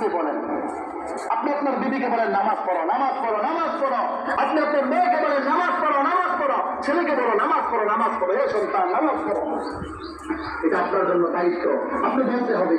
আপনি বলেন। আপনি আপনার বিবিকে বলেন, নামাজ পড়ো নামাজ পড়ো নামাজ পড়ো। আপনি আপনার মেয়েকে বলেন, নামাজ পড়ো নামাজ পড়ো। ছেলেকে বলো, নামাজ পড়ো নামাজ পড়ো। এ সন্তান, নামাজ পড়ো। এটা আপনার জন্য দায়িত্ব। আপনি বলতে হবে।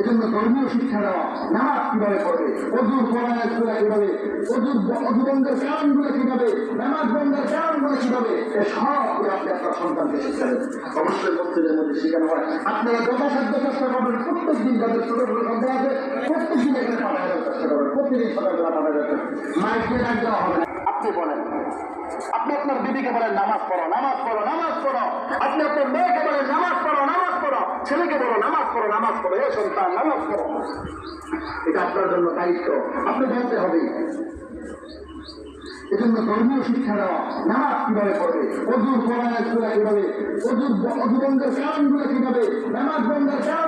এজন্য ধর্মীয় শিক্ষা দেওয়া নামাজ কীভাবে পড়বে, অজুর পড়ায়গুলা কীভাবে, অজুর অজু বন্ধের কারণগুলো কীভাবে নামাজ বন্ধের কারণগুলো কীভাবে, এ সব আপনি আপনার সন্তানকে শিক্ষা দেন অবশ্যই মসজিদের মধ্যে শেখানো হয়। আপনারা যথাসাধ্য চেষ্টা করবেন প্রত্যেক দিন যাদের ছোট ছোট আছে প্রত্যেক দিন এখানে চেষ্টা করবেন। পাঠানোর চেষ্টা ডাক দেওয়া হবে আপনি বলেন, আপনি আপনার বিবিকে বলেন, নামাজ পড়ো নামাজ পড়ো নামাজ পড়ো। আপনি আপনার মেয়েকে বলেন, নামাজ পড়ো নামাজ পড়ো। ছেলেকে বলো, নামাজ পড়ো নামাজ পড়ো। এ সন্তান, নামাজ পড়ো। এটা আপনার জন্য দায়িত্ব। আপনি বলতে হবে। এজন্য ধর্মীয় শিক্ষা দেওয়া নামাজ কীভাবে পড়বে, অজুর পড়ায় কীভাবে, অজুর অজু বন্ধের কারণগুলো কীভাবে, নামাজ বন্ধের কারণগুলো